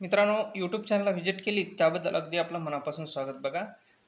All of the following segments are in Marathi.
मित्रांनो यूट्यूब चॅनलला व्हिजिट केली त्याबद्दल अगदी आपलं मनापासून स्वागत बघा.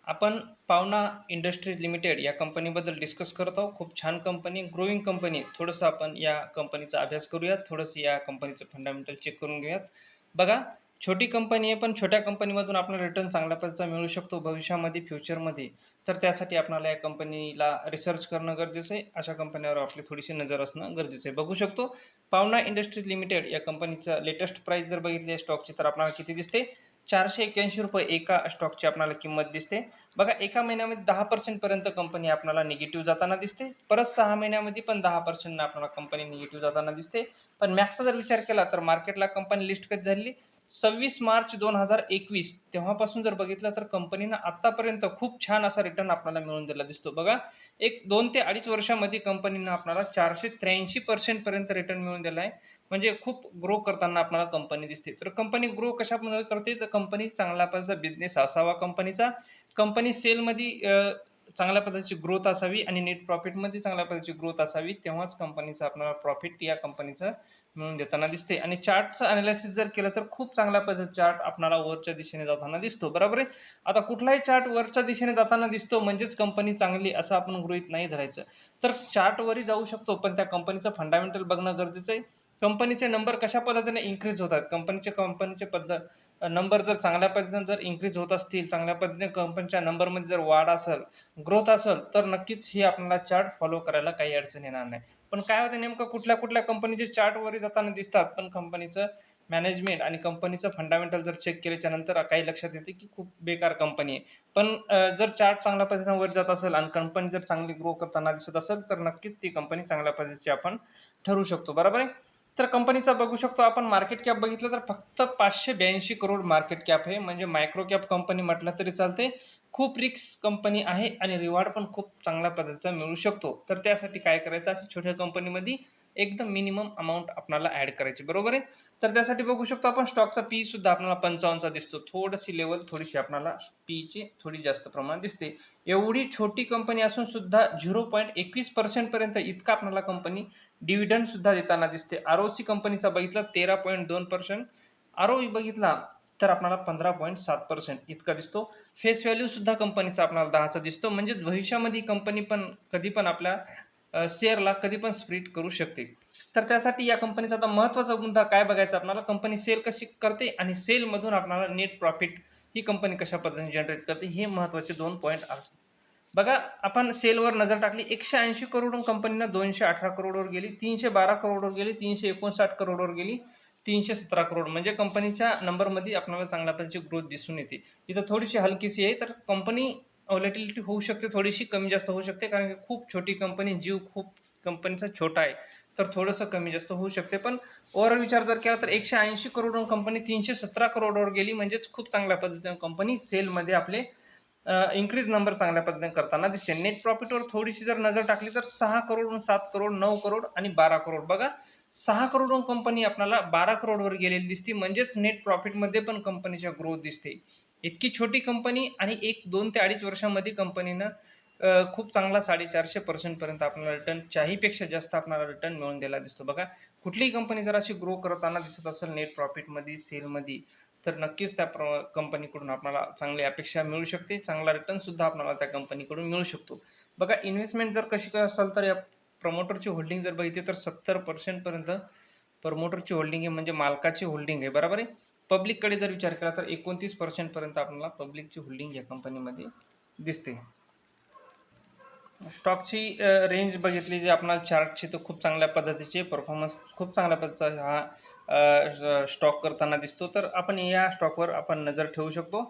आपण पावना इंडस्ट्रीज लिमिटेड या कंपनीबद्दल डिस्कस करत आहोत. खूप छान कंपनी ग्रोईंग कंपनी थोडंसं आपण या कंपनीचा अभ्यास करूयात. थोडंसं या कंपनीचं फंडामेंटल चेक करून घेऊयात. बघा छोटी कंपनी आहे पण छोट्या कंपनीमधून आपल्याला रिटर्न चांगल्या पैसा मिळू शकतो भविष्यामध्ये फ्युचरमध्ये तर त्यासाठी आपल्याला या कंपनीला रिसर्च करणं गरजेचं आहे. अशा कंपन्यावर आपली थोडीशी नजर असणं गरजेचं आहे. बघू शकतो पावना इंडस्ट्रीज लिमिटेड या कंपनीचं लेटेस्ट प्राईस जर बघितली स्टॉकची तर आपल्याला किती दिसते? चारशे एक्क्याऐंशी रुपये एका स्टॉकची आपल्याला किंमत दिसते. बघा एका महिन्यामध्ये दहा पर्सेंटपर्यंत कंपनी आपल्याला निगेटिव्ह जाताना दिसते. परत सहा महिन्यामध्ये पण दहा पर्सेंटनं आपल्याला कंपनी निगेटिव्ह जाताना दिसते. पण मॅक्सचा जर विचार केला तर मार्केटला कंपनी लिस्ट कधी झाली सव्वीस मार्च दोन हजार एकवीस. तेव्हापासून जर बघितलं तर कंपनीनं आत्तापर्यंत खूप छान असा रिटर्न आपल्याला मिळून दिला दिसतो. बघा एक दोन ते अडीच वर्षामध्ये कंपनीनं आपल्याला चारशे त्र्याऐंशी पर्सेंटपर्यंत रिटर्न मिळून दिला आहे म्हणजे खूप ग्रो करताना आपल्याला कंपनी दिसते. तर कंपनी ग्रो कशामुळे करते? तर कंपनी चांगल्या पद्धतीचा बिझनेस असावा कंपनीचा कंपनी सेलमध्ये चांगल्या पद्धतीची ग्रोथ असावी आणि नेट प्रॉफिटमध्ये चांगल्या पद्धतीची ग्रोथ असावी तेव्हाच कंपनीचं आपल्याला प्रॉफिट या कंपनीचं मिळून देताना दिसते आणि चार्टचं अनालिसिस जर केलं तर खूप चांगल्या पद्धतीचा चार्ट आपणाला वरच्या दिशेने जाताना दिसतो. बरोबर आहे? आता कुठलाही चार्ट वरच्या दिशेने जाताना दिसतो म्हणजेच कंपनी चांगली असं आपण गृहित नाही धरायचं. तर चार्टवरही जाऊ शकतो पण त्या कंपनीचं फंडामेंटल बघणं गरजेचं आहे. कंपनीचे नंबर कशा पद्धतीने इन्क्रीज होतात? कंपनीचे कंपनीचे पद्धत नंबर जर चांगल्या पद्धतीने जर इन्क्रीज होत असतील चांगल्या पद्धतीने कंपनीच्या नंबरमध्ये जर वाढ असेल ग्रोथ असेल तर नक्कीच ही आपल्याला चार्ट फॉलो करायला काही अडचण येणार नाही. पण काय होतं नेमकं कुठल्या कुठल्या कंपनीचे चार्टवर जाताना दिसतात पण कंपनीचं मॅनेजमेंट आणि कंपनीचं फंडामेंटल जर चेक केल्याच्यानंतर काही लक्षात येते की खूप बेकार कंपनी आहे. पण जर चार्ट चांगल्या पद्धतीने वर जात असेल आणि कंपनी जर चांगली ग्रो करताना दिसत असेल तर नक्कीच ती कंपनी चांगल्या पद्धतीची आपण ठरवू शकतो. बरोबर आहे? तर कंपनीचा बघू शकतो आपण मार्केट कॅप बघितलं तर फक्त पाचशे ब्याऐंशी करोड मार्केट कॅप आहे. म्हणजे मायक्रो कॅप कंपनी म्हटलं तरी चालते खूप रिक्स कंपनी आहे आणि रिवॉर्ड पण खूप चांगल्या पद्धतीचा मिळू शकतो. तर त्यासाठी काय करायचं? अशा छोट्या कंपनीमध्ये एकदम मिनिमम अमाऊंट आपल्याला ॲड करायची. बरोबर आहे? तर त्यासाठी बघू शकतो आपण स्टॉकचा पी सुद्धा आपल्याला पंचावन्नचा दिसतो. थोडीशी लेवल थोडीशी आपल्याला पीची थोडी जास्त प्रमाण दिसते. एवढी छोटी कंपनी असून सुद्धा झिरो पॉईंट एकवीस पर्सेंटपर्यंत इतका आपल्याला कंपनी डिव्हिडंडसुद्धा देताना दिसते. आर ओ सी कंपनीचा बघितला तेरा पॉईंट दोन पर्सेंट आर ओ बघितला तर आपल्याला पंधरा पॉईंट सात पर्सेंट इतका दिसतो. फेस व्हॅल्यूसुद्धा कंपनीचा आपल्याला दहाचा दिसतो. म्हणजे भविष्यामध्ये कंपनी पण कधी पण आपल्या शेअरला कधी पण स्प्रिट करू शकते. तर त्यासाठी या कंपनीचा आता महत्त्वाचा मुद्दा काय बघायचा आपल्याला कंपनी सेल कशी करते आणि सेलमधून आपल्याला नेट प्रॉफिट ही कंपनी कशा पद्धतीने जनरेट करते? हे महत्त्वाचे दोन पॉईंट आहेत. बघा आपण सेलवर नजर टाकली एकशे ऐंशी करोडून कंपनीनं दोनशे अठरा करोडवर गेली तीनशे बारा करोडवर गेली तीनशे एकोणसाठ करोडवर गेली तीनशे सतरा करोड. म्हणजे कंपनीच्या नंबरमध्ये आपल्याला चांगल्या प्रकारची ग्रोथ दिसून येते. इथं थोडीशी हलकीशी आहे तर कंपनी व्हॉलेटिलिटी होऊ शकते थोडीशी कमी जास्त होऊ शकते कारण की खूप छोटी कंपनी जीव खूप कंपनीचा छोटा आहे तर थोडंसं कमी जास्त होऊ शकते. पण ओव्हरऑल विचार जर केला तर एकशे ऐंशी करोडवरून कंपनी तीनशे सतरा करोडवर गेली म्हणजेच खूप चांगल्या पद्धतीने कंपनी सेलमध्ये आपले इन्क्रीज नंबर चांगल्या पद्धतीने करताना दिसते. नेट प्रॉफिटवर थोडीशी जर नजर टाकली तर सहा करोड सात करोड नऊ करोड आणि बारा करोड. बघा सहा करोड कंपनी आपल्याला बारा करोडवर गेलेली दिसते म्हणजेच नेट प्रॉफिटमध्ये पण कंपनीच्या ग्रोथ दिसते. इतकी छोटी कंपनी आणि एक दोन ते अडीच वर्षामध्ये कंपनीनं खूप चांगला साडेचारशे पर्सेंटपर्यंत आपल्याला रिटर्न चाहीपेक्षा जास्त आपल्याला रिटर्न मिळून दिला दिसतो. बघा कुठलीही कंपनी जर अशी ग्रो करताना दिसत असेल नेट प्रॉफिटमध्ये सेलमध्ये तर नक्कीच त्या प्र कंपनीकडून आपल्याला चांगली अपेक्षा मिळू शकते. चांगला रिटर्नसुद्धा आपल्याला त्या कंपनीकडून मिळू शकतो. बघा इन्व्हेस्टमेंट जर कशी काय असाल तर या प्रमोटरची होल्डिंग जर बघितली तर सत्तर पर्सेंटपर्यंत प्रमोटरची होल्डिंग आहे म्हणजे मालकाची होल्डिंग आहे. बरोबर आहे? पब्लिककडे जर विचार केला तर एकोणतीस पर्सेंटपर्यंत आपल्याला पब्लिकची होल्डिंग या कंपनीमध्ये दिसते. स्टॉकची रेंज बघितली जी आपणाला चार्टची तर खूप चांगल्या पद्धतीचे परफॉर्मन्स खूप चांगल्या पद्धतीचा हा स्टॉक करताना दिसतो. तर आपण या स्टॉकवर आपण नजर ठेवू शकतो.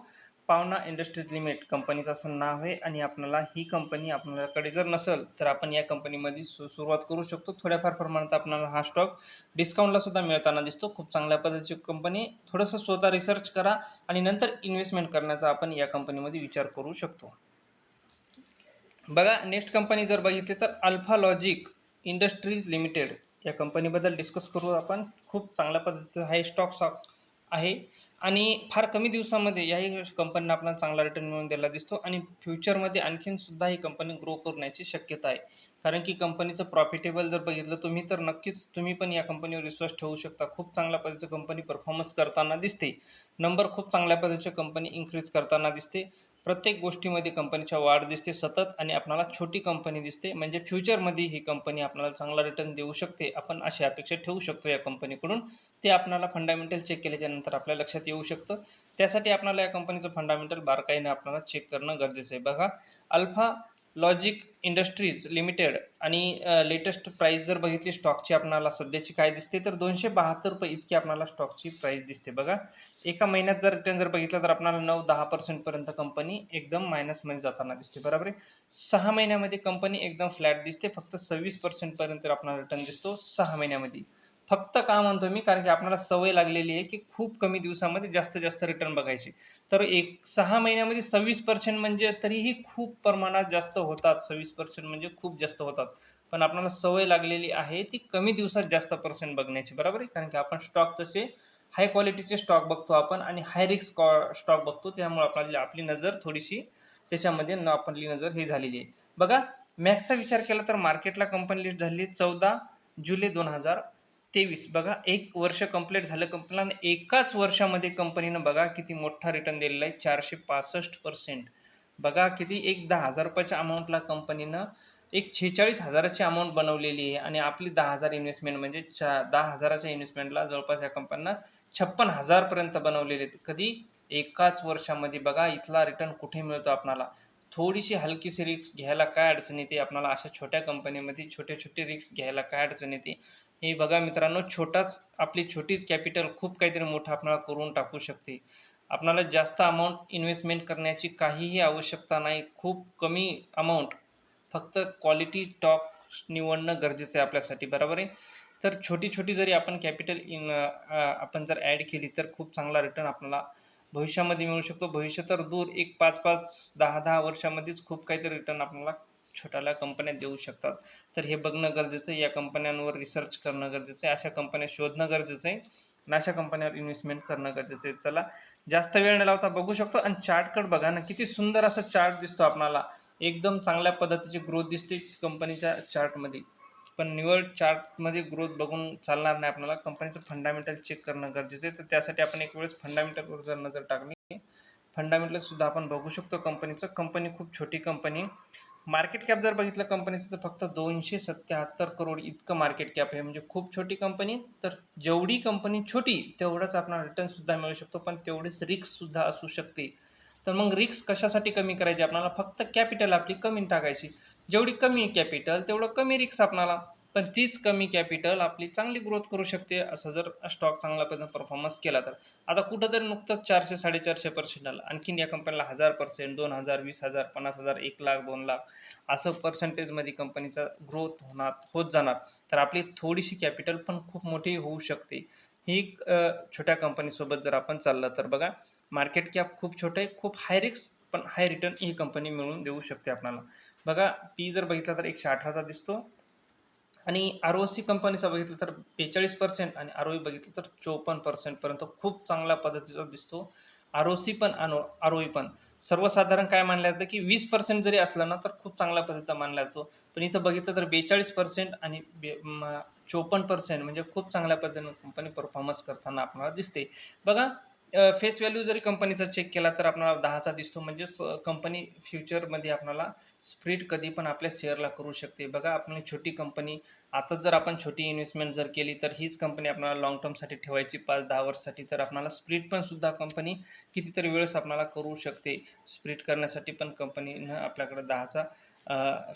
पावना इंडस्ट्रीज लिमिट कंपनीचं असं नाव आहे आणि आपल्याला ही कंपनी आपल्याकडे जर नसेल तर आपण या कंपनीमध्ये सु सुरुवात करू शकतो. थोड्याफार प्रमाणात आपल्याला हा स्टॉक डिस्काउंटला सुद्धा मिळताना दिसतो. खूप चांगल्या पद्धतीची कंपनी थोडंसं स्वतः रिसर्च करा आणि नंतर इन्व्हेस्टमेंट करण्याचा आपण या कंपनीमध्ये विचार करू शकतो. बघा नेक्स्ट कंपनी जर बघितली तर अल्फा लॉजिक इंडस्ट्रीज लिमिटेड या कंपनीबद्दल डिस्कस करू आपण. खूप चांगल्या पद्धतीचा हा स्टॉक स्टॉक आहे. आणि फार कमी दिवसामध्ये याही कंपनीनं आपल्याला चांगला रिटर्न मिळून द्यायला दिसतो आणि फ्युचरमध्ये आणखीन सुद्धा ही कंपनी ग्रो करण्याची शक्यता आहे. कारण की कंपनीचं प्रॉफिटेबल जर बघितलं तुम्ही तर नक्कीच तुम्ही पण या कंपनीवर विश्वास ठेवू शकता. खूप चांगल्या पद्धतीचं कंपनी परफॉर्मन्स करताना दिसते. नंबर खूप चांगल्या पद्धतीची कंपनी इन्क्रीज करताना दिसते. प्रत्येक गोष्टीमध्ये कंपनीच्या वाढ दिसते सतत आणि आपणाला छोटी कंपनी दिसते. म्हणजे फ्युचरमध्ये ही कंपनी आपल्याला चांगला रिटर्न देऊ शकते. आपण अशी अपेक्षा ठेवू शकतो या कंपनीकडून ते आपल्याला फंडामेंटल चेक केल्याच्यानंतर आपल्या लक्षात येऊ शकतं. त्यासाठी आपल्याला या कंपनीचं फंडामेंटल बारकाईने आपल्याला चेक करणं गरजेचं आहे. बघा अल्फा लॉजिक इंडस्ट्रीज लिमिटेड आणि लेटेस्ट प्राईस जर बघितली स्टॉकची आपणाला सध्याची काय दिसते तर दोनशे बहात्तर रुपये इतकी आपल्याला स्टॉकची प्राईस दिसते. बघा एका महिन्यात जर रिटर्न जर बघितलं तर आपल्याला नऊ दहा पर्सेंटपर्यंत कंपनी एकदम मायनसमध्ये जाताना दिसते. बरोबर आहे? सहा महिन्यामध्ये कंपनी एकदम फ्लॅट दिसते फक्त सव्वीस पर्सेंटपर्यंत आपणाला रिटर्न दिसतो सहा महिन्यामध्ये. फक्त का म्हणतो मी? कारण की आपल्याला सवय लागलेली आहे की खूप कमी दिवसामध्ये जास्त जास्त रिटर्न बघायची. तर एक सहा महिन्यामध्ये सव्वीस पर्सेंट म्हणजे तरीही खूप प्रमाणात जास्त होतात. सव्वीस पर्सेंट म्हणजे खूप जास्त होतात. पण आपल्याला सवय लागलेली आहे ती कमी दिवसात जास्त पर्सेंट बघण्याची. बरोबर आहे? कारण की आपण स्टॉक तसे हाय क्वालिटीचे स्टॉक बघतो आपण आणि हाय रिस्क स्टॉक बघतो. त्यामुळे आपल्याला आपली नजर थोडीशी त्याच्यामध्ये न आपली नजर ही झालेली आहे. बघा मॅक्सचा विचार केला तर मार्केटला कंपनी लिस्ट झाली चौदा जुलै दोन हजार तेवीस. बघा एक वर्ष कंप्लीट झालं कंपनीला एकाच वर्षामध्ये कंपनीनं बघा किती मोठा रिटर्न दिलेला आहे चारशे पासष्ट पर्सेंट बघा किती एक दहा हजार रुपयाच्या अमाऊंटला कंपनीनं एक छेचाळीस हजाराची अमाऊंट बनवलेली आहे आणि आपली दहा हजार इन्व्हेस्टमेंट म्हणजे चा दहा हजाराच्या इन्व्हेस्टमेंटला जवळपास या कंपनीनं छप्पन हजारपर्यंत बनवलेले आहेत. कधी? एकाच वर्षामध्ये. बघा इथला रिटर्न कुठे मिळतो आपणाला? थोडीशी हलकीशी रिक्स घ्यायला काय अडचण येते? आपल्याला अशा छोट्या कंपनीमध्ये छोटे छोटे रिक्स घ्यायला काय अडचण येते? हे बघा मित्रांनो छोटाच आपली छोटीच कॅपिटल खूप काहीतरी मोठं आपल्याला करून टाकू शकते. आपणाला जास्त अमाऊंट इन्व्हेस्टमेंट करण्याची काहीही आवश्यकता नाही. खूप कमी अमाऊंट फक्त क्वालिटी स्टॉक निवडणं गरजेचं आहे आपल्यासाठी बरोबर आहे? तर छोटी छोटी जरी आपण कॅपिटल इन आपण जर ॲड केली तर खूप चांगला रिटर्न आपल्याला भविष्यामध्ये मिळू शकतो. भविष्य तर दूर एक पाच पाच दहा दहा वर्षामध्येच खूप काहीतरी रिटर्न आपल्याला छोट्याला कंपन्या देऊ शकतात. तर हे बघणं गरजेचं आहे. या कंपन्यांवर रिसर्च करणं गरजेचं आहे. अशा कंपन्या शोधणं गरजेचं आहे. आणि अशा कंपन्यावर इन्व्हेस्टमेंट करणं गरजेचं आहे. चला जास्त वेळ न लावता बघू शकतो. आणि चार्टकड बघा ना किती सुंदर असा चार्ट दिसतो आपणाला. एकदम चांगल्या पद्धतीची ग्रोथ दिसते कंपनीच्या चार्टमध्ये पण निवड चार्टमध्ये ग्रोथ बघून चालणार नाही आपल्याला कंपनीचं फंडामेंटल चेक करणं गरजेचं आहे. तर त्यासाठी आपण एक वेळेस फंडामेंटलवर जर नजर टाकली. फंडामेंटलसुद्धा आपण बघू शकतो कंपनीचं कंपनी खूप छोटी कंपनी मार्केट कॅप जर बघितलं कंपनीचं तर फक्त दोनशे सत्याहत्तर करोड इतकं मार्केट कॅप आहे. म्हणजे खूप छोटी कंपनी तर जेवढी कंपनी छोटी तेवढंच आपला रिटर्नसुद्धा मिळू शकतो पण तेवढीच रिक्ससुद्धा असू शकते. तर मग रिक्स कशासाठी कमी करायची? आपल्याला फक्त कॅपिटल आपली कमी टाकायची. जेवढी कमी कॅपिटल तेवढं कमी रिक्स आपणाला पण तीच कमी कॅपिटल आपली चांगली ग्रोथ करू शकते असं जर स्टॉक चांगला पद्धतीने परफॉर्मन्स केला तर. आता कुठंतरी नुकतंच चारशे साडेचारशे पर्सेंट आलं. आणखीन या कंपनीला हजार पर्सेंट दोन हजार वीस हजार पन्नास हजार एक लाख दोन लाख असं पर्सेंटेजमध्ये कंपनीचा ग्रोथ होणार होत जाणार. तर आपली थोडीशी कॅपिटल पण खूप मोठी होऊ शकते. ही एक छोट्या कंपनीसोबत जर आपण चाललं तर बघा मार्केट कॅप खूप छोटं आहे खूप हाय रिक्स पण हाय रिटर्न ही कंपनी मिळून देऊ शकते आपल्याला. बघा पी जर बघितला तर एकशे अठराचा दिसतो. आणि आर ओ सी कंपनीचा बघितलं तर बेचाळीस पर्सेंट आणि आर ओ ई बघितलं तर चोपन्न पर्सेंटपर्यंत खूप चांगल्या पद्धतीचा दिसतो. आर ओ सी पण आणि आर ओ ई पण. सर्वसाधारण काय मानलं जातं की वीस पर्सेंट जरी असलं ना तर खूप चांगल्या पद्धतीचा मानला जातो. पण इथं बघितलं तर बेचाळीस पर्सेंट आणि बे चोपन्न पर्सेंट म्हणजे खूप चांगल्या पद्धतीनं कंपनी परफॉर्मन्स करताना आपल्याला दिसते. बघा फेस व्हॅल्यू जरी कंपनीचा चेक केला तर आपल्याला दहाचा दिसतो. म्हणजेच कंपनी फ्युचरमध्ये आपणाला स्प्रिट कधी पण आपल्या शेअरला करू शकते. बघा आपली छोटी कंपनी आता जर आपण छोटी इन्व्हेस्टमेंट जर केली तर हीच कंपनी आपल्याला लॉंग टर्मसाठी ठेवायची पाच दहा वर्षासाठी तर आपणाला स्प्रिट पण सुद्धा कंपनी कितीतरी वेळेस आपणाला करू शकते. स्प्रिट करण्यासाठी पण कंपनीनं आपल्याकडे दहाचा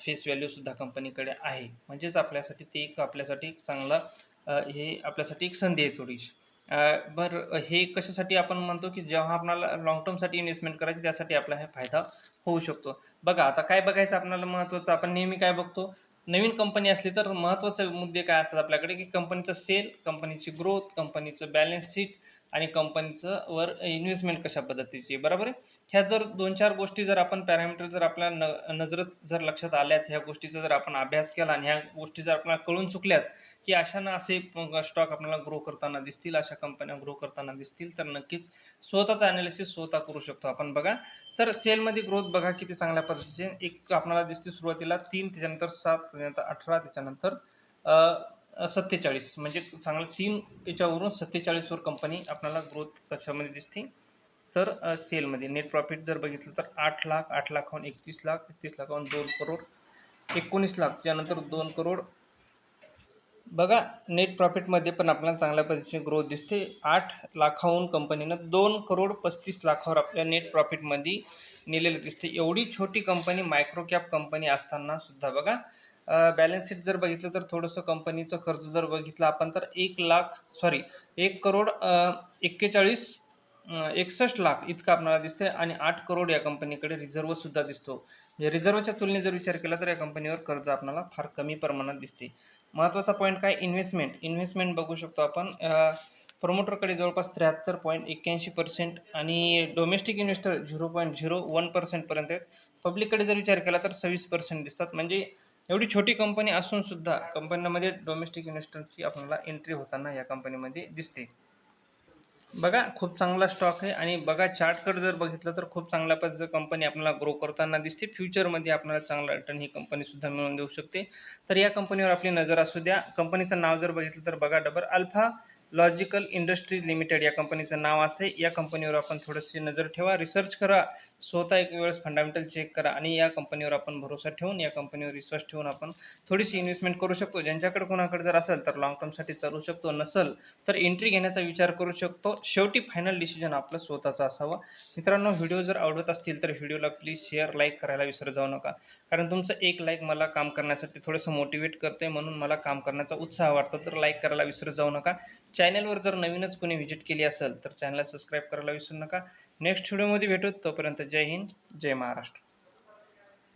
फेस व्हॅल्यूसुद्धा कंपनीकडे आहे. म्हणजेच आपल्यासाठी ते एक आपल्यासाठी एक चांगला हे आपल्यासाठी एक संधी आहे थोडीशी. बरं हे कशासाठी आपण म्हणतो की जेव्हा आपल्याला लाँग टर्मसाठी इन्व्हेस्टमेंट करायची त्यासाठी आपला हे फायदा होऊ शकतो. बघा आता काय बघायचं आपल्याला महत्त्वाचं आपण नेहमी काय बघतो? नवीन कंपनी असली तर महत्त्वाचे मुद्दे काय असतात आपल्याकडे? की कंपनीचं सेल कंपनीची ग्रोथ कंपनीचं बॅलन्स शीट आणि कंपनीचं वर इन्व्हेस्टमेंट कशा पद्धतीची बरोबर आहे? ह्या जर दोन चार गोष्टी जर आपण पॅरामीटर जर आपल्या न नजरेत जर लक्षात आल्यात ह्या गोष्टीचा जर आपण अभ्यास केला आणि ह्या गोष्टी जर आपल्याला कळून चुकल्यात की अशानं असे स्टॉक आपल्याला ग्रो करताना दिसतील अशा कंपन्या ग्रो करताना दिसतील तर नक्कीच स्वतःचं ॲनालिसिस स्वतः करू शकतो आपण. बघा तर सेलमध्ये ग्रोथ बघा किती चांगल्या पद्धतीचे. एक आपल्याला दिसते सुरुवातीला तीन त्याच्यानंतर सात त्याच्यानंतर अठरा त्याच्यानंतर सत्तेचाळीस. म्हणजे चांगलं तीन याच्यावरून सत्तेचाळीसवर कंपनी आपल्याला ग्रोथ कशामध्ये दिसते? तर सेलमध्ये नेट प्रॉफिट जर बघितलं तर आठ लाख आठ लाखाहून एकतीस लाख एकतीस लाखाहून दोन करोड एकोणीस लाख त्यानंतर दोन करोड. बघा नेट प्रॉफिटमध्ये पण आपल्याला चांगल्या पद्धतीची ग्रोथ दिसते. आठ लाखाहून कंपनीनं दोन करोड पस्तीस लाखावर आपल्या नेट प्रॉफिटमध्ये नेलेलं दिसते. एवढी छोटी कंपनी मायक्रो कॅप कंपनी असताना सुद्धा बघा बॅलन्स शीट जर बघितलं तर थोडंसं कंपनीचं खर्च जर बघितलं आपण तर एक लाख सॉरी एक करोड एक्केचाळीस एकसष्ट लाख इतकं आपल्याला दिसतंय आणि आठ करोड या कंपनीकडे रिझर्वसुद्धा दिसतो. म्हणजे रिझर्वच्या तुलनेत जर विचार केला तर या कंपनीवर कर्ज आपल्याला फार कमी प्रमाणात दिसते महत्त्वाचा पॉईंट काय? इन्व्हेस्टमेंट इन्व्हेस्टमेंट बघू शकतो आपण. प्रमोटरकडे जवळपास त्र्याहत्तर पॉईंट एक्क्याऐंशी पर्सेंट आणि domestic investor zero point zero one पर्सेंटपर्यंत आहेत. पब्लिककडे जर विचार केला तर सव्वीस पर्सेंट दिसतात. म्हणजे एवढी छोटी कंपनी असून सुद्धा कंपन्यांमध्ये डोमेस्टिक इन्व्हेस्टरची आपल्याला एंट्री होताना या कंपनीमध्ये दिसते. बघा खूप चांगला स्टॉक आहे आणि बघा चार्टकडे जर बघितलं तर खूप चांगल्या पद्धतीचं कंपनी आपल्याला ग्रो करताना दिसते. फ्युचरमध्ये आपल्याला चांगला रिटर्न ही कंपनीसुद्धा मिळून मिळवून देऊ शकते. तर या कंपनीवर आपली नजर असू द्या. कंपनीचं नाव जर बघितलं तर बघा डबर अल्फा लॉजिकल इंडस्ट्रीज लिमिटेड या कंपनीचं नाव असे. या कंपनीवर आपण थोडीशी नजर ठेवा. रिसर्च करा. स्वतः एक वेळेस फंडामेंटल चेक करा आणि या कंपनीवर आपण भरोसा ठेवून या कंपनीवर विश्वास ठेवून आपण थोडीशी इन्व्हेस्टमेंट करू शकतो. ज्यांच्याकडे कोणाकडे जर असेल तर लॉंग टर्मसाठी चालू शकतो. नसेल तर एंट्री घेण्याचा विचार करू शकतो. शेवटी फायनल डिसिजन आपलं स्वतःचं असावं. मित्रांनो व्हिडिओ जर आवडत असतील तर व्हिडिओला प्लीज शेअर लाईक करायला विसर जाऊ नका. कारण तुमचं एक लाईक मला काम करण्यासाठी थोडंसं मोटिवेट करते म्हणून मला काम करण्याचा उत्साह वाटतो तर लाईक करायला विसरत जाऊ नका. चॅनलवर जर नवीनच कोणी व्हिजिट केली असेल तर चॅनलला सबस्क्राईब करायला विसरू नका. नेक्स्ट व्हिडिओमध्ये भेटू तोपर्यंत जय हिंद जय महाराष्ट्र.